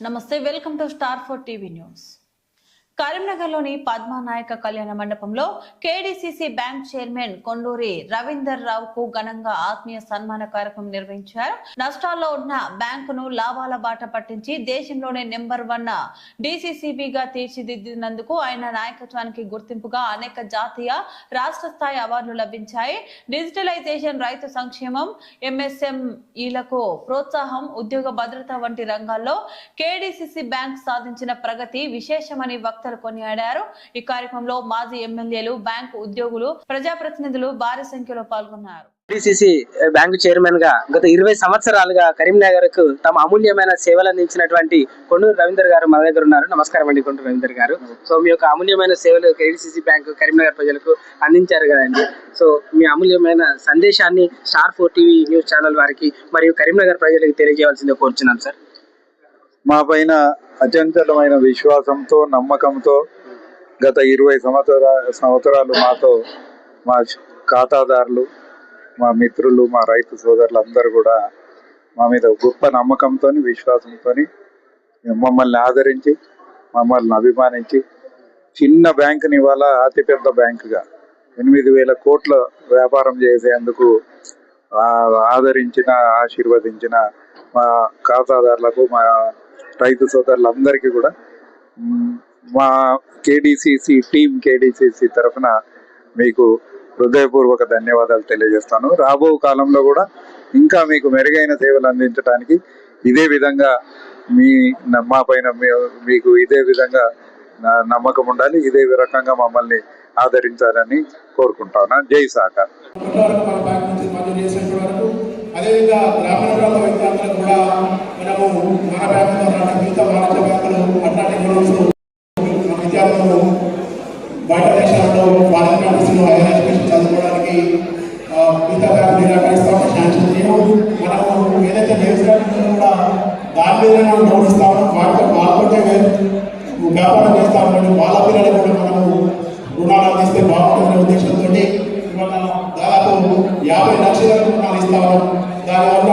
నమస్తే welcome to star four TV news. కరీంనగర్లోని పద్మానాయక కళ్యాణ మండపంలో KDCC bank chairman Konduri Ravinder రావుకు ఘనంగా ఆత్మీయ సన్మాన కార్యక్రమం నిర్వహించారు. నష్టాల్లో ఉన్న బ్యాంకును లాభాల బాట పట్టించి దేశంలోనే నెంబర్ వన్ డీసీసీబీగా తీర్చిదిద్దినందుకు ఆయన నాయకత్వానికి గుర్తింపుగా అనేక జాతీయ రాష్ట్ర స్థాయి అవార్డులు లభించాయి. డిజిటలైజేషన్ రైతు సంక్షేమం ఎంఎస్ఎంఈలకు ప్రోత్సాహం ఉద్యోగ భద్రత వంటి రంగాల్లో కేడీసీసీ బ్యాంక్ సాధించిన ప్రగతి విశేషమని వక్తలు కొనియాడారు. ఈ కార్యక్రమంలో మాజీ ఎమ్మెల్యేలు బ్యాంకు ఉద్యోగులు ప్రజాప్రతినిధులు భారీ సంఖ్యలో పాల్గొన్నారు. డిసిసి eh, బ్యాంకు చైర్మన్గా గత ఇరవై సంవత్సరాలుగా కరీంనగర్కు తమ అమూల్యమైన సేవలు అందించినటువంటి కొండూరు రవీందర్ గారు మా దగ్గర ఉన్నారు. నమస్కారం అండి కొండూరు రవీందర్ గారు. సో మీ యొక్క అమూల్యమైన సేవలు కేడిసిసి బ్యాంకు కరీంనగర్ ప్రజలకు అందించారు కదండి. సో మీ అమూల్యమైన సందేశాన్ని star four TV news channel వారికి మరియు కరీంనగర్ ప్రజలకు తెలియజేయాల్సిందే కోరుచున్నాం సార్ మా పైన అచంచలమైన విశ్వాసంతో నమ్మకంతో గత ఇరవై సంవత్సర సంవత్సరాలు మాతో మా ఖాతాదారులు మా మిత్రులు మా రైతు సోదరులు అందరూ కూడా మా మీద గొప్ప నమ్మకంతో విశ్వాసంతో మమ్మల్ని ఆదరించి మమ్మల్ని అభిమానించి చిన్న బ్యాంకుని ఇవాళ అతిపెద్ద బ్యాంకుగా ఎనిమిది వేల కోట్ల వ్యాపారం చేసేందుకు ఆదరించిన ఆశీర్వదించిన మా ఖాతాదారులకు మా రైతు సోదరులందరికీ కూడా. మా కేడిసిసి టీం కేడిసిసి తరఫున మీకు హృదయపూర్వక ధన్యవాదాలు తెలియజేస్తాను. రాబో కాలంలో కూడా ఇంకా మీకు మెరుగైన సేవలు అందించడానికి ఇదే విధంగా మీ మా పైన మీకు ఇదే విధంగా నమ్మకం ఉండాలి. ఇదే రకంగా మమ్మల్ని ఆదరించాలని కోరుకుంటాను. జై సహకార్ కూడా గౌరవిస్తాము మార్కెట్ పట్టే వ్యాపారం చేస్తామని వాళ్ళ పిల్లలకు కూడా మనము రుణాలు అందిస్తే బాగుంటుందనే ఉద్దేశంతో దాదాపు యాభై లక్షల రుణాలు ఇస్తాము. దానివల్ల